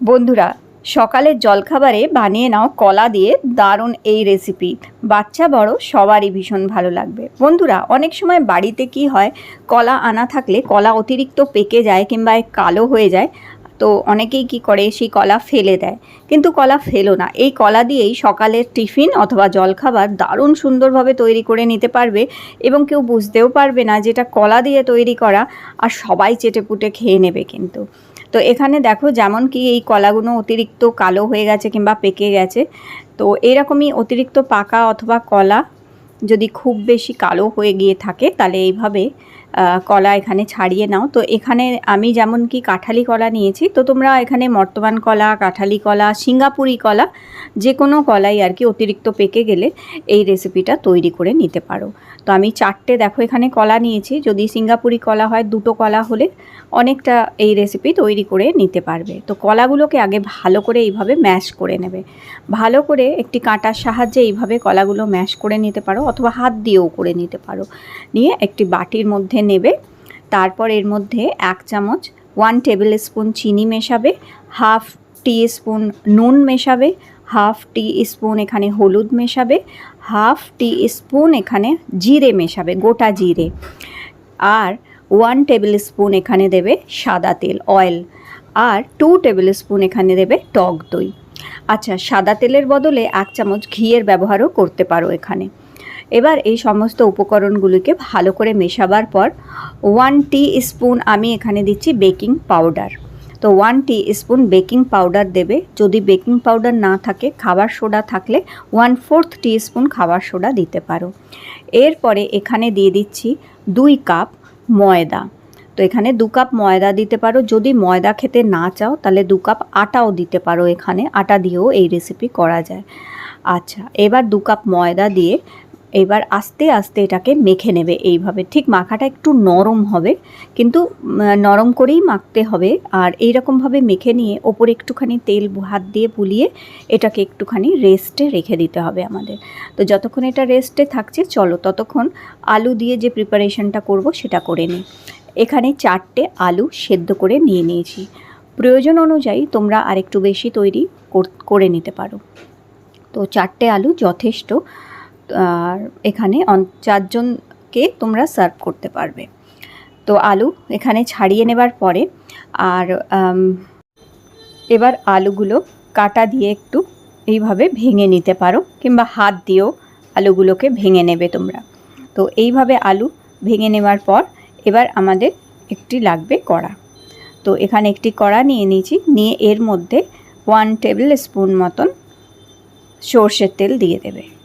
বন্ধুরা, সকালের জলখাবারে বানিয়ে নাও কলা দিয়ে দারুণ এই রেসিপি বাচ্চা বড়, সবারই ভীষণ ভালো লাগবে। বন্ধুরা, অনেক সময় বাড়িতে কি হয়, কলা আনা থাকলে কলা অতিরিক্ত পেকে যায় কিংবা কালো হয়ে যায়, তো অনেকেই কি করে, সেই কলা ফেলে দেয়। কিন্তু কলা ফেলো না। এই কলা দিয়েই সকালের টিফিন অথবা জলখাবার দারুণ সুন্দরভাবে তৈরি করে নিতে পারবে এবং কেউ বুঝতেও পারবে না যেটা কলা দিয়ে তৈরি করা, আর সবাই চেটেপুটে খেয়ে নেবে কিন্তু। তো এখানে দেখো যেমন কি এই কলাগুলো অতিরিক্ত কালো হয়ে গেছে কিংবা পেকে গেছে, তো এরকমই অতিরিক্ত পাকা অথবা কলা যদি খুব বেশি কালো হয়ে গিয়ে থাকে, তাহলে এইভাবে কলা এখানে ছাড়িয়ে নাও। তো এখানে আমি যেমন কি কাঁঠালি কলা নিয়েছি, তো তোমরা এখানে মর্তমান কলা, কাঁঠালি কলা, সিঙ্গাপুরি কলা যে কোনো কলাই আর কি অতিরিক্ত পেকে গেলে এই রেসিপিটা তৈরি করে নিতে পারো। তো আমি চারটে দেখো এখানে কলা নিয়েছি, যদি সিঙ্গাপুরি কলা হয় দুটো কলা হলে অনেকটা এই রেসিপি তৈরি করে নিতে পারবে। তো কলাগুলোকে আগে ভালো করে এইভাবে ম্যাশ করে নেবে। ভালো করে একটি কাঁটার সাহায্যে এইভাবে কলাগুলো ম্যাশ করে নিতে পারো, অথবা হাত দিয়েও করে নিতে পারো। নিয়ে একটি বাটির মধ্যে নেবে। তারপর এর মধ্যে এক চামচ ওয়ান টেবিল স্পুন চিনি মেশাবে হাফ টি স্পুন নুন মেশাবে হাফ টি স্পুন এখানে হলুদ মেশাবে হাফ টি স্পুন এখানে জিরে মেশাবে, গোটা জিরে। আর ওয়ান টেবিল স্পুন এখানে দেবে সাদা তেল অয়েল আর টু টেবিল স্পুন এখানে দেবে টক দই। আচ্ছা সাদা তেলের বদলে এক চামচ ঘিয়ের ব্যবহারও করতে পারো এখানে। এবার এই সমস্ত উপকরণগুলিকে ভালো করে মেশাবার পর ওয়ান টি স্পুন আমি এখানে দিচ্ছি বেকিং পাউডার তো one teaspoon baking powder দেবে। যদি বেকিং পাউডার না থাকে, খাবার সোডা থাকলে ওয়ান ফোর্থ টি স্পুন খাবার সোডা দিতে পারো। এরপরে এখানে দিয়ে দিচ্ছি দুই কাপ ময়দা। তো এখানে দু কাপ ময়দা দিতে পারো। যদি ময়দা খেতে না চাও, তাহলে দু কাপ আটাও দিতে পারো এখানে। আটা দিয়েও এই রেসিপি করা যায়। আচ্ছা এবার দু কাপ ময়দা দিয়ে এবার আস্তে আস্তে এটাকে মেখে নেবে এইভাবে। ঠিক মাখাটা একটু নরম হবে, কিন্তু নরম করেই মাখতে হবে। আর এই রকমভাবে মেখে নিয়ে ওপরে একটুখানি তেল হাত দিয়ে বুলিয়ে এটাকে একটুখানি রেস্টে রেখে দিতে হবে আমাদের। তো যতক্ষণ এটা রেস্টে থাকছে, চলো ততক্ষণ আলু দিয়ে যে প্রিপারেশনটা করব সেটা করে নিই। এখানে চারটে আলু সেদ্ধ করে নিয়ে নিয়েছি। প্রয়োজন অনুযায়ী তোমরা আরেকটু বেশি তৈরি কর- নিতে পারো। তো চারটে আলু যথেষ্ট। এখানে অন- চারজনকে তোমরা সার্ভ করতে পারবে। তো আলু এখানে ছাড়িয়ে নেবার পরে আর এবার আলুগুলো কাটা দিয়ে একটু এইভাবে ভেঙে নিতে পারো কিংবা হাত দিয়েও আলুগুলোকে ভেঙে নেবে তোমরা। তো এইভাবে আলু ভেঙে নেওয়ার পর এবার আমাদের একটি লাগবে কড়া। তো এখানে একটি কড়া নিয়ে নিয়েছি, নিয়ে এর মধ্যে ওয়ান টেবিল স্পুন মতন সর্ষের তেল দিয়ে দেবে।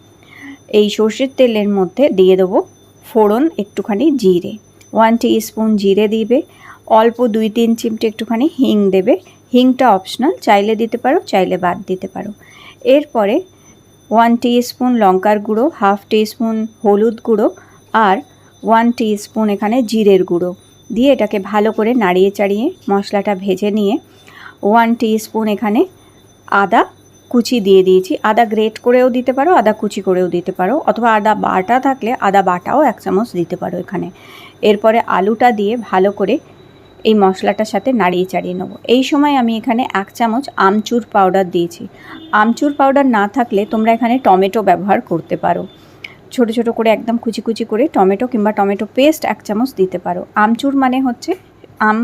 এই সর্ষের তেলের মধ্যে দিয়ে দেবো ফোড়ন একটুখানি জিরে। ওয়ান স্পুন জিরে দিবে। অল্প দুই তিন চিমটে একটুখানি হিং দেবে। হিংটা অপশনাল চাইলে দিতে পারো, চাইলে বাদ দিতে পারো। এরপরে ওয়ান স্পুন লঙ্কার গুঁড়ো হাফ স্পুন হলুদ গুঁড়ো আর ওয়ান স্পুন এখানে জিরের গুঁড়ো। দিয়ে এটাকে ভালো করে নাড়িয়ে চাড়িয়ে মশলাটা ভেজে নিয়ে ওয়ান স্পুন এখানে আদা কুচি দিয়ে দিয়েছি। আদা গ্রেট করেও দিতে পারো, আদা কুচি করেও দিতে পারো, অথবা আদা বাটা থাকলে আদা বাটাও এক চামচ দিতে পারো এখানে। এরপরে আলুটা দিয়ে ভালো করে এই মশলাটার সাথে নাড়িয়ে চাড়িয়ে নেব। এই সময় আমি এখানে এক চামচ আমচুর পাউডার দিয়েছি। আমচুর পাউডার না থাকলে তোমরা এখানে টমেটো ব্যবহার করতে পারো। ছোট ছোট করে একদম কুচি কুচি করে টমেটো কিংবা টমেটো পেস্ট এক চামচ দিতে পারো। আমচুর মানে হচ্ছে আম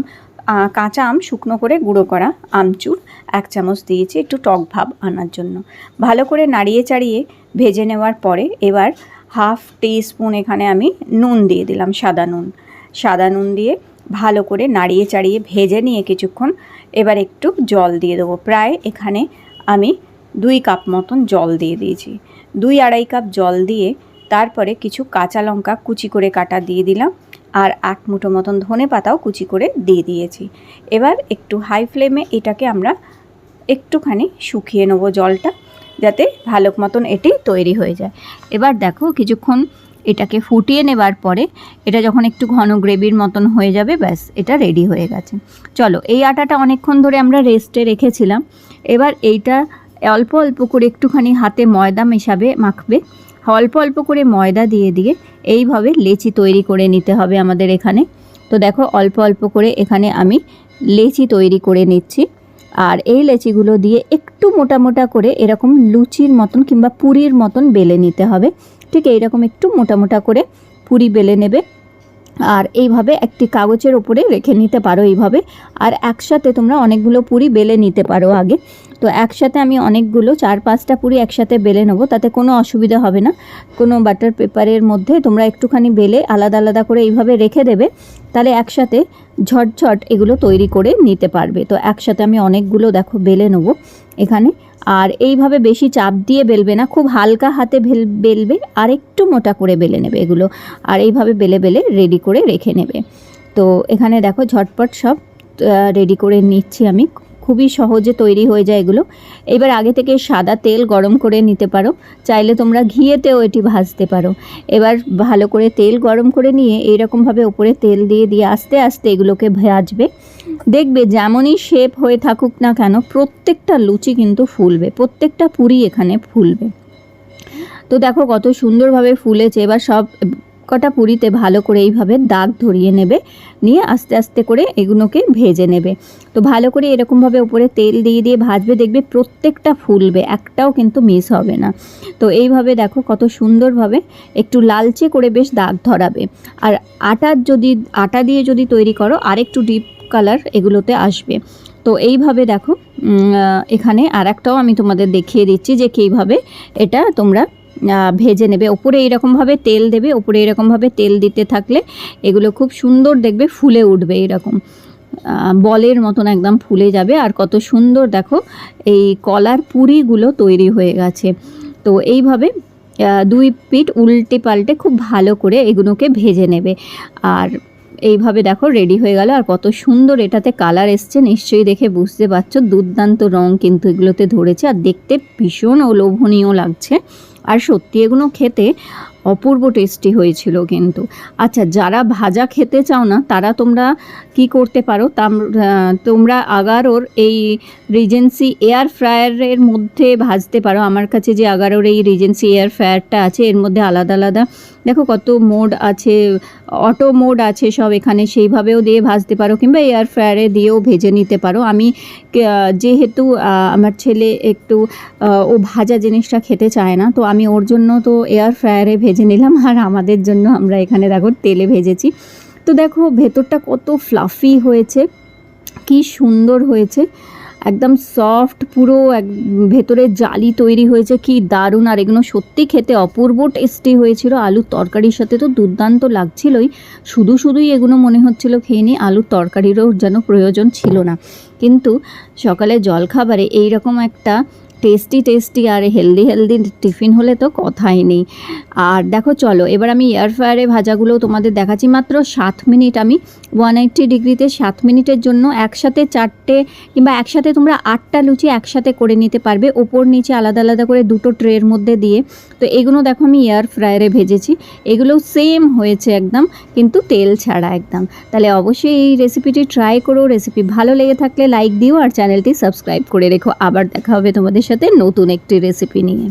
কাঁচা আম শুকনো করে গুঁড়ো করা আমচুর এক চামচ দিয়েছি একটু টক ভাব আনার জন্য। ভালো করে নাড়িয়ে চাড়িয়ে ভেজে নেওয়ার পরে এবার হাফ টি স্পুন এখানে আমি নুন দিয়ে দিলাম, সাদা নুন। সাদা নুন দিয়ে ভালো করে নাড়িয়ে চাড়িয়ে ভেজে নিয়ে কিছুক্ষণ এবার একটু জল দিয়ে দেবো। প্রায় এখানে আমি দুই কাপ মতন জল দিয়ে দিয়েছি। দুই আড়াই কাপ জল দিয়ে তারপরে কিছু কাঁচা লঙ্কা কুচি করে কাটা দিয়ে দিলাম। আর এক মুঠো মতন ধনে পাতাও কুচি করে দিয়ে দিয়েছি। এবার একটু হাই ফ্লেমে এটাকে আমরা একটুখানি শুকিয়ে নেব জলটা, যাতে ভালো মতন এটি তৈরি হয়ে যায়। এবার দেখো কিছুক্ষণ এটাকে ফুটিয়ে নেবার পরে এটা যখন একটু ঘন গ্রেভির মতন হয়ে যাবে, ব্যাস, এটা রেডি হয়ে গেছে। চলো, এই আটাটা অনেকক্ষণ ধরে আমরা রেস্টে রেখেছিলাম। এবার এইটা অল্প অল্প করে একটুখানি হাতে ময়দা মেশাবে, মাখবে। অল্প অল্প করে ময়দা দিয়ে দিয়ে এইভাবে লেচি তৈরি করে নিতে হবে আমাদের এখানে। তো দেখো, অল্প অল্প করে এখানে আমি লেচি তৈরি করে নিচ্ছি। আর এই লেচিগুলো দিয়ে একটু মোটা মোটা করে এরকম লুচির মতন কিংবা পুরীর মতন বেলে নিতে হবে। ঠিক এইরকম একটু মোটা মোটা করে পুরি বেলে নেবে। আর এইভাবে একটি কাগজের ওপরে রেখে নিতে পারো এইভাবে। আর একসাথে তোমরা অনেকগুলো পুরি বেলে নিতে পারো আগে। তো একসাথে আমি অনেকগুলো, চার পাঁচটা পুরি একসাথে বেলে নেব, তাতে কোনো অসুবিধা হবে না। কোনো বাটার পেপারের মধ্যে তোমরা একটুখানি বেলে আলাদা আলাদা করে এইভাবে রেখে দেবে, তাহলে একসাথে ঝটঝট এগুলো তৈরি করে নিতে পারবে। তো একসাথে আমি অনেকগুলো দেখো বেলে নেব এখানে। আর এইভাবে বেশি চাপ দিয়ে বেলবে না, খুব হালকা হাতে বেল বেলবে, আর একটু মোটা করে বেলে নেবে এগুলো। আর এইভাবে বেলে বেলে রেডি করে রেখে নেবে। তো এখানে দেখো ঝটপট সব রেডি করে নিচ্ছি আমি। খুবই সহজে তৈরি হয়ে যায় এগুলো। এবার আগে থেকে সাদা তেল গরম করে নিতে পারো। চাইলে তোমরা ঘিয়েতেও এটি ভাজতে পারো। এবার ভালো করে তেল গরম করে নিয়ে এইরকমভাবে ওপরে তেল দিয়ে দিয়ে আস্তে আস্তে এগুলোকে ভাজবে। দেখবে যেমনই শেপ হয়ে থাকুক না কেন প্রত্যেকটা লুচি কিন্তু ফুলবে। প্রত্যেকটা পুরি এখানে ফুলবে। তো দেখো কত সুন্দরভাবে ফুলেছে। এবার সব কটা পুরিতে ভালো করে এইভাবে দাগ ধরিয়ে নেবে, নিয়ে আস্তে আস্তে করে এগুলোকে ভেজে নেবে। তো ভালো করে এরকমভাবে উপরে তেল দিয়ে দিয়ে ভাজবে, দেখবে প্রত্যেকটা ফুলবে, একটাও কিন্তু মিস হবে না। তো এইভাবে দেখো কত সুন্দরভাবে একটু লালচে করে বেশ দাগ ধরাবে। আর আটার যদি, আটা দিয়ে যদি তৈরি করো, আরেকটু ডিপ কালার এগুলোতে আসবে। তো এইভাবে দেখো এখানে আর একটাও আমি তোমাদের দেখিয়ে দিচ্ছি যে কীভাবে এটা তোমরা ভেজে নেবে। ওপরে এরকমভাবে তেল দেবে, ওপরে এরকমভাবে তেল দিতে থাকলে এগুলো খুব সুন্দর দেখবে ফুলে উঠবে এরকম। বলের মতন একদম ফুলে যাবে। আর কত সুন্দর দেখো, এই কলার পুরিগুলো তৈরি হয়ে গেছে। তো এইভাবে দুই পিঠ উল্টে পাল্টে খুব ভালো করে এগুলোকে ভেজে নেবে। আর এইভাবে দেখো রেডি হয়ে গেল। আর কত সুন্দর এটাতে কালার এসছে, নিশ্চয়ই দেখে বুঝতে পারছ। দুর্দান্ত রং কিন্তু এগুলোতে ধরেছে। আর দেখতে ভীষণ ও লোভনীয় লাগছে। আর সত্যি এগুলো খেতে অপূর্ব টেস্টি হয়েছিল কিন্তু। আচ্ছা যারা ভাজা খেতে চাও না, তারা তোমরা কি করতে পারো? তাম- তোমরা আগারোর এই রিজেন্সি এয়ার ফ্রায়ারের মধ্যে ভাজতে পারো। আমার কাছে যে আগারোর এই রিজেন্সি এয়ার ফ্রায়ারটা আছে, এর মধ্যে আলাদা আলাদা। দেখো কত মোড আছে, অটো মোড আছে সব এখানে, সেইভাবেও দিয়ে ভাজতে পারো কিংবা এয়ার ফ্রায়ারে দিয়েও ভেজে নিতে পারো। আমি যেহেতু আমার ছেলে একটু ও ভাজা জিনিসটা খেতে চায় না, তো আমি ওর জন্য তো এয়ার ফ্রায়ারে ভেজে নিলাম আর আমাদের জন্য আমরা এখানে দেখো তেলে ভেজেছি। তো দেখো ভেতরটা কত ফ্লাফি হয়েছে, কি সুন্দর হয়েছে। একদম সফট পুরো এক, ভেতরে জালি তৈরি হয়েছে, কি দারুণ। আর এগুলো সত্যি খেতে অপূর্ব টেস্টি হয়েছিল। আলুর তরকারির সাথে তো দুর্দান্ত লাগছিলই। শুধু শুধুই এগুলো মনে হচ্ছিল খেয়ে নিই আলুর তরকারিরও যেন প্রয়োজন ছিল না। কিন্তু সকালে জলখাবারে এইরকম একটা টেস্টি টেস্টি আর হেলদি হেলদি টিফিন হলে তো কথাই নেই। আর দেখো চলো, এবার আমি এয়ার ফ্রায়ারে ভাজাগুলো তোমাদের দেখাচ্ছি। মাত্র সাত মিনিট আমি ওয়ান এইট্টি ডিগ্রিতে সাত মিনিটের জন্য একসাথে চারটে কিংবা একসাথে তোমরা আটটা লুচি একসাথে করে নিতে পারবে। ওপর নিচে আলাদা আলাদা করে দুটো ট্রের মধ্যে দিয়ে। তো এগুলো দেখো আমি এয়ার ফ্রায়ারে ভেজেছি। এগুলো সেম হয়েছে একদম, কিন্তু তেল ছাড়া একদম। তাহলে অবশ্যই এই রেসিপিটি ট্রাই করো। রেসিপি ভালো লেগে থাকলে লাইক দিও আর চ্যানেলটি সাবস্ক্রাইব করে রেখো। আবার দেখা হবে তোমাদের সাথে নতুন একটি রেসিপি নিয়ে।